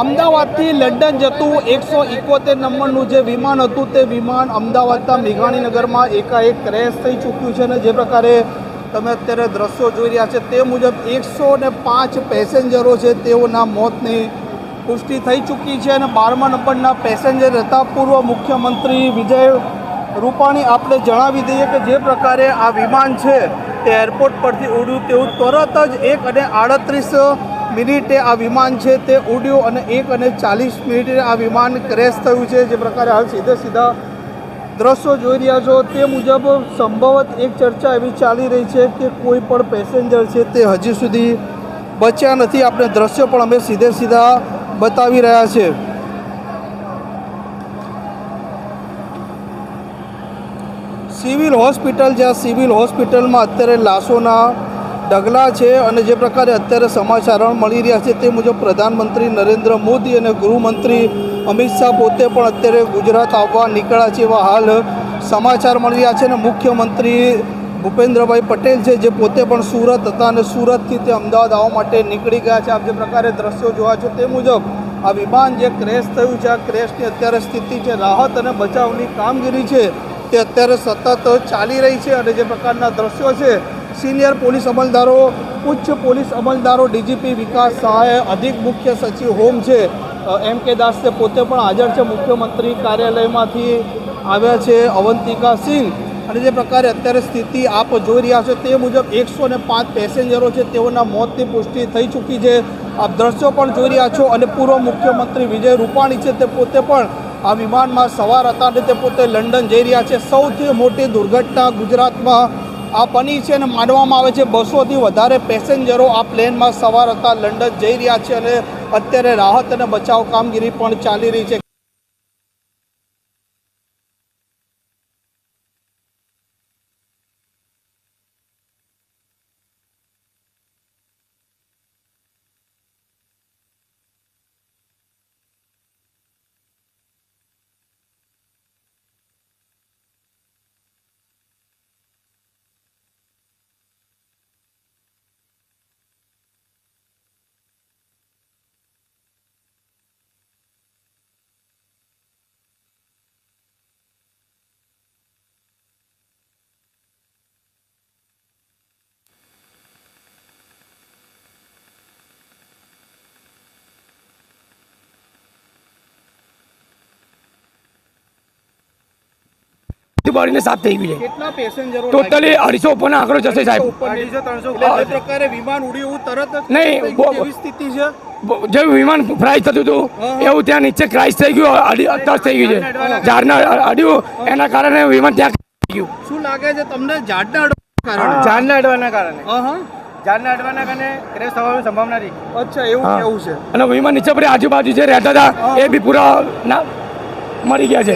અમદાવાદથી લંડન જતું એકસો ઇકોતેર નંબરનું જે વિમાન હતું તે વિમાન અમદાવાદના મેઘાણીનગરમાં એકાએક ક્રેશ થઈ ચૂક્યું છે અને જે પ્રકારે તમે અત્યારે દ્રશ્યો જોઈ રહ્યા છે તે મુજબ એકસો ને પાંચ પેસેન્જરો છે તેઓના મોતની પુષ્ટિ થઈ ચૂકી છે અને બારમા નંબરના પેસેન્જર હતા પૂર્વ મુખ્યમંત્રી વિજય રૂપાણી આપણે જણાવી દઈએ કે જે પ્રકારે આ વિમાન છે તે એરપોર્ટ પરથી ઉડ્યું તેવું તરત જ એક અને આડત્રીસ મિનિટે આ વિમાન છે તે ઉડ્યું અને એક અને ચાલીસ મિનિટે આ વિમાન ક્રેશ થયું છે. જે પ્રકારે હાલ સીધે સીધા દ્રશ્યો જોઈ રહ્યા છો. તે મુજબ સંભવત એક ચર્ચા એવી ચાલી રહી છે કે કોઈ પણ પેસેન્જર છે તે હજી સુધી બચ્યા નથી. આપણે દ્રશ્યો પણ અમે સીધે સીધા બતાવી રહ્યા છે. સિવિલ હોસ્પિટલ, જ્યાં સિવિલ હોસ્પિટલમાં અત્યારે લાશોના ઢગલા છે અને જે પ્રકારે અત્યારે સમાચાર મળી રહ્યા છે તે મુજબ પ્રધાનમંત્રી નરેન્દ્ર મોદી અને ગૃહમંત્રી અમિત શાહ પોતે પણ અત્યારે ગુજરાત આવવા નીકળ્યા છે એવા હાલ સમાચાર મળી રહ્યા છે અને મુખ્યમંત્રી ભૂપેન્દ્રભાઈ પટેલ છે જે પોતે પણ સુરત હતા અને સુરતથી તે અમદાવાદ આવવા માટે નીકળી ગયા છે. આપ જે પ્રકારે દ્રશ્યો જોવા છે તે મુજબ આ વિમાન જે ક્રેશ થયું છે, આ ક્રેશની અત્યારે સ્થિતિ છે, રાહત અને બચાવની કામગીરી છે તે અત્યારે સતત ચાલી રહી છે અને જે પ્રકારના દ્રશ્યો છે સિનિયર પોલીસ અમલદારો, ઉચ્ચ પોલીસ અમલદારો, ડીજીપી વિકાસ સહાય અધિક મુખ્ય સચિવ હોમ છે. એમ કે દાસ પોતે પણ હાજર છે મુખ્યમંત્રી કાર્યાલયમાંથી આવ્યા છે અવંતિકા સિંહ. અને જે પ્રકારે અત્યારે સ્થિતિ આપ જોઈ રહ્યા છો તે મુજબ એકસો ને પાંચ પેસેન્જરો છે તેઓના મોતની પુષ્ટિ થઈ ચૂકી છે. આપ દ્રશ્યો પણ જોઈ રહ્યા છો અને પૂર્વ મુખ્યમંત્રી વિજય રૂપાણી છે તે પોતે પણ આ વિમાનમાં સવાર હતા અને તે પોતે લંડન જઈ રહ્યા છે. સૌથી મોટી દુર્ઘટના ગુજરાતમાં આ બની છે અને માનવામાં આવે છે. બસોથી વધારે પેસેન્જરો આ પ્લેનમાં સવાર હતા. લંડન જઈ રહ્યા છે અને અત્યારે રાહત અને બચાવ કામગીરી પણ ચાલી રહી છે. બળીને સાફ થઈ ગયું છે. ટોટલી અઢીસો ઉપર આંકડો જશે સાહેબ. વિમાન ઉડ્યું તરત નહીં, સ્થિતિ છે? જેવું વિમાન ફ્રાય થતું હતું એવું ત્યાં નીચે ક્રાઇશ થઈ ગયું અડી ટચ થઈ ગયું છે. ઝાડના અડ્યું એના કારણે વિમાન ત્યાં થઈ ગયું. શું લાગે છે તમને ઝાડના અડવાના કારણે? ઝાડના અડવાના કારણે. હા હા. ઝાડના અડવાના કારણે ક્રેશ થવાની સંભાવના રહી. અચ્છા એવું હા. છે? અને વિમાન નીચે પડી આજુબાજુ જે રહેતા હતા એ બી પૂરા ના મરી ગયા છે.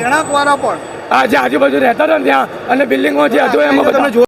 પણ? આ જે આજુબાજુ રહેતા હતા ને ત્યાં અને બિલ્ડિંગો જે હતું એમાં બધા બધા